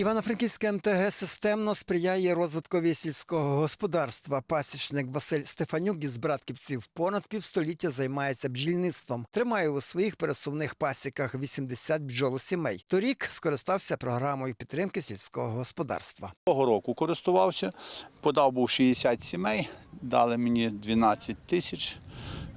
Івано-Франківське МТГ системно сприяє розвиткові сільського господарства. Пасічник Василь Стефанюк із братківців понад півстоліття займається бджільництвом. Тримає у своїх пересувних пасіках 80 бджолосімей. Торік скористався програмою підтримки сільського господарства. Того року користувався, подав був 60 сімей, дали мені 12 тисяч,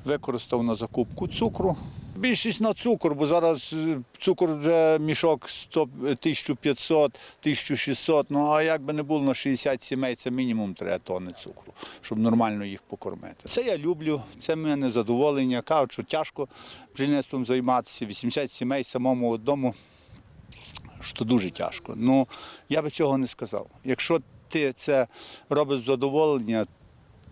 використав на закупку цукру. Більшість на цукор, бо зараз е, цукор вже мішок 100, 1500, 1600, ну а як би не було на 60 сімей, це мінімум 3 тонни цукру, щоб нормально їх покормити. Це я люблю, це мене задоволення. Кажуть, що тяжко бджільництвом займатися, 80 сімей самому одному що дуже тяжко. Ну, я би цього не сказав. Якщо ти це робиш з задоволення,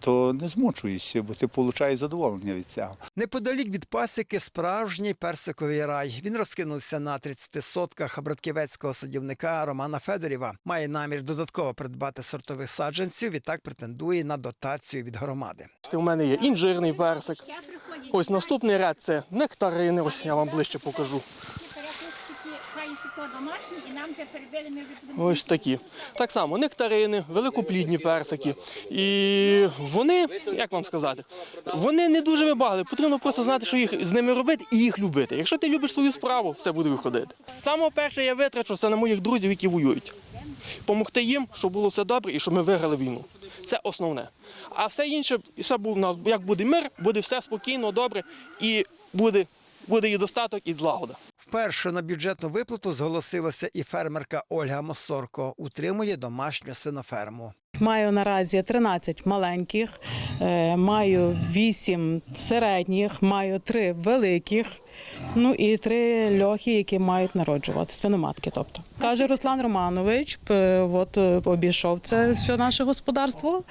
то не змучуєшся, бо ти отримуєш задоволення від цього. Неподалік від пасіки справжній персиковий рай. Він розкинувся на 30 сотках братківецького садівника Романа Федорєва. Має намір додатково придбати сортових саджанців. Відтак претендує на дотацію від громади. У мене є інжирний персик. Ось наступний ряд це нектарини. Ось я вам ближче покажу. То домашні, і нам вже перебили, ми вже будемо. Ось такі. Так само нектарини, великоплідні персики. І вони, як вам сказати, вони не дуже вибагали. Потрібно просто знати, що їх з ними робити і їх любити. Якщо ти любиш свою справу, все буде виходити. Саме перше я витрачу це на моїх друзів, які воюють. Помогти їм, щоб було все добре і щоб ми виграли війну. Це основне. А все інше, все був як буде мир, буде все спокійно, добре і буде, буде і достаток, і злагода. Вперше на бюджетну виплату зголосилася і фермерка Ольга Мосорко. Утримує домашню свиноферму. Маю наразі 13 маленьких, е, маю 8 середніх, маю 3 великих, ну і 3 льохи, які мають народжувати, свиноматки. Тобто. Каже Руслан Романович, от е, обійшов це все наше господарство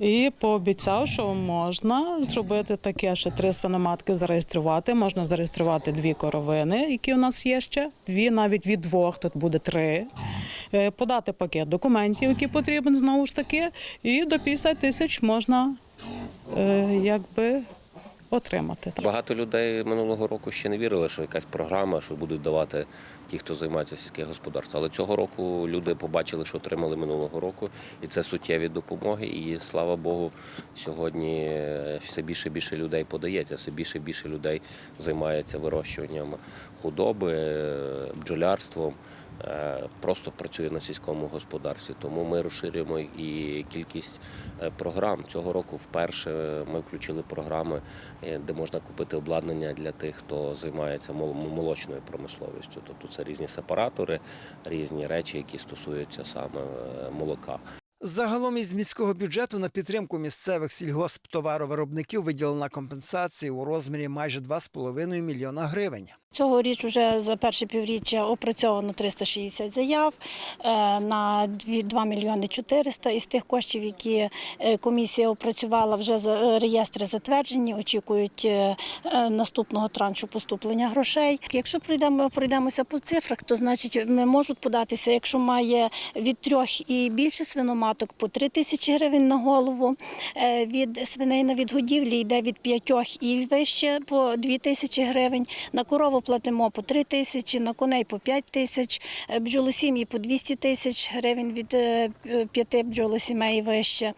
і пообіцяв, що можна зробити таке, ще три свиноматки зареєструвати. Можна зареєструвати дві коровини, які у нас є ще, дві, навіть від двох, тут буде три. Е, Подати пакет документів, які потрібен знову ж таки, і до 50 тисяч можна е, якби отримати. Багато людей минулого року ще не вірили, що якась програма, що будуть давати ті, хто займається сільським господарством. Але цього року люди побачили, що отримали минулого року, і це суттєві допомоги. І слава Богу, сьогодні е, все більше і більше людей подається, все більше і більше людей займається вирощуванням худоби, е, бджолярством. Е, Просто працює на сільському господарстві, тому ми розширюємо і кількість е, програм. Цього року вперше ми включили програми, е, де можна купити обладнання для тих, хто займається мол- молочною промисловістю. Тобто це різні сепаратори, різні речі, які стосуються саме молока. Загалом із міського бюджету на підтримку місцевих сільгосптоваровиробників виділена компенсація у розмірі майже 2,5 мільйона гривень. Цьогоріч вже за перше півріччя опрацьовано 360 заяв е, на 2 2 мільйони 400. Із тих коштів, які е, комісія опрацювала, вже за- реєстри затверджені, очікують е, е, наступного траншу поступлення грошей. Якщо пройдемо, пройдемося по цифрах, то значить ми можуть податися, якщо має від трьох і більше свиноматок по 3 тисячі гривень на голову. Е, Від свиней на відгодівлі йде від п'ятьох і вище по 2 тисячі гривень. На корову платимо по 3 тисячі, на коней по 5 тисяч, е, бджолосім'ї по 200 тисяч гривень від е, п'яти бджолосімей вище.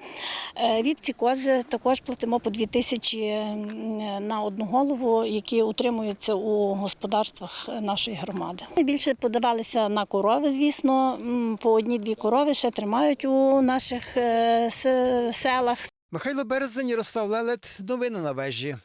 Е, Вівці кози також платимо по 2 тисячі на одну голову, які утримуються у господарствах нашої громади. Найбільше подавалися на корови, звісно, по одній-дві корови ще тримають у наших е, селах. Михайло Березень, Ярослав Лелет. Новини на вежі.